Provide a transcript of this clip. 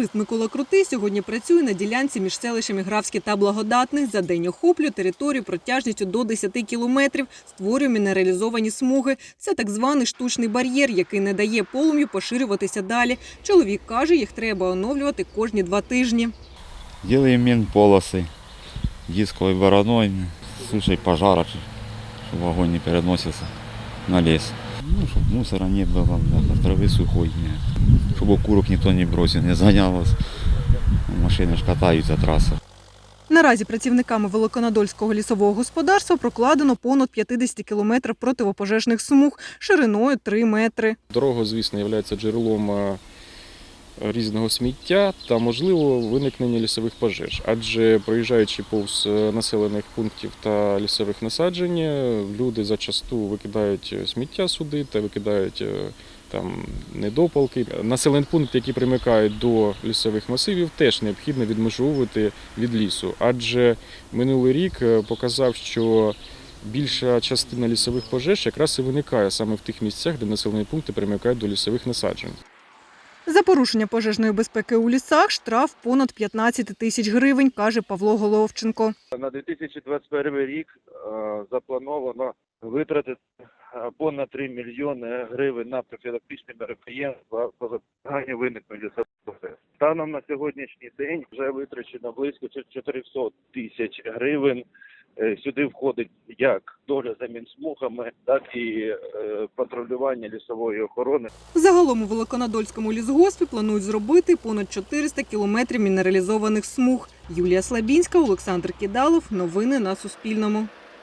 Лісотурист Микола Крутий сьогодні працює на ділянці між селищами Графське та Благодатне. За день охоплює територію протяжністю до 10 кілометрів, створює мінералізовані смуги. Це так званий штучний бар'єр, який не дає полум'ю поширюватися далі. Чоловік каже, їх треба оновлювати кожні два тижні. Делаем минполосы дисковой бороной, слушай пожара, чтобы огонь не переносился на лес. Ну, чтобы мусора не было, да, травы сухой, не. чтобы окурок никто не бросил, не загонялось. Машины ж катаются трасса. Наразі працівниками Великонадольського лісового господарства прокладено понад 50 кілометрів противопожежних смуг шириною 3 метри. Дорога, звісно, є джерелом е, різного сміття та можливо виникнення лісових пожеж. Адже проїжджаючи повз е, населених пунктів та лісових насаджень, люди зачасту викидають е, сміття сюди та викидають е, там недопалки. Населені пункти, які примикають до лісових масивів, теж необхідно відмежовувати від лісу. Адже минулий рік показав, що більша частина лісових пожеж якраз і виникає саме в тих місцях, де населені пункти примикають до лісових насаджень. За порушення пожежної безпеки у лісах штраф понад 15 тисяч гривень, каже Павло Головченко. На 2021 рік е, заплановано витратити е, понад 3 мільйони гривень на профілактичні мероприємства по запобіганню виникнення лісових пожеж. Станом на сьогоднішній день вже витрачено близько 400 тисяч гривень. Е, Сюди входить як доля за мінсмугами, так і е, патрулювання лісової охорони. Загалом у Великонадольському лісгоспі планують зробити понад 400 кілометрів мінералізованих смуг. Юлія Слабінська, Олександр Кідалов. Новини на Суспільному.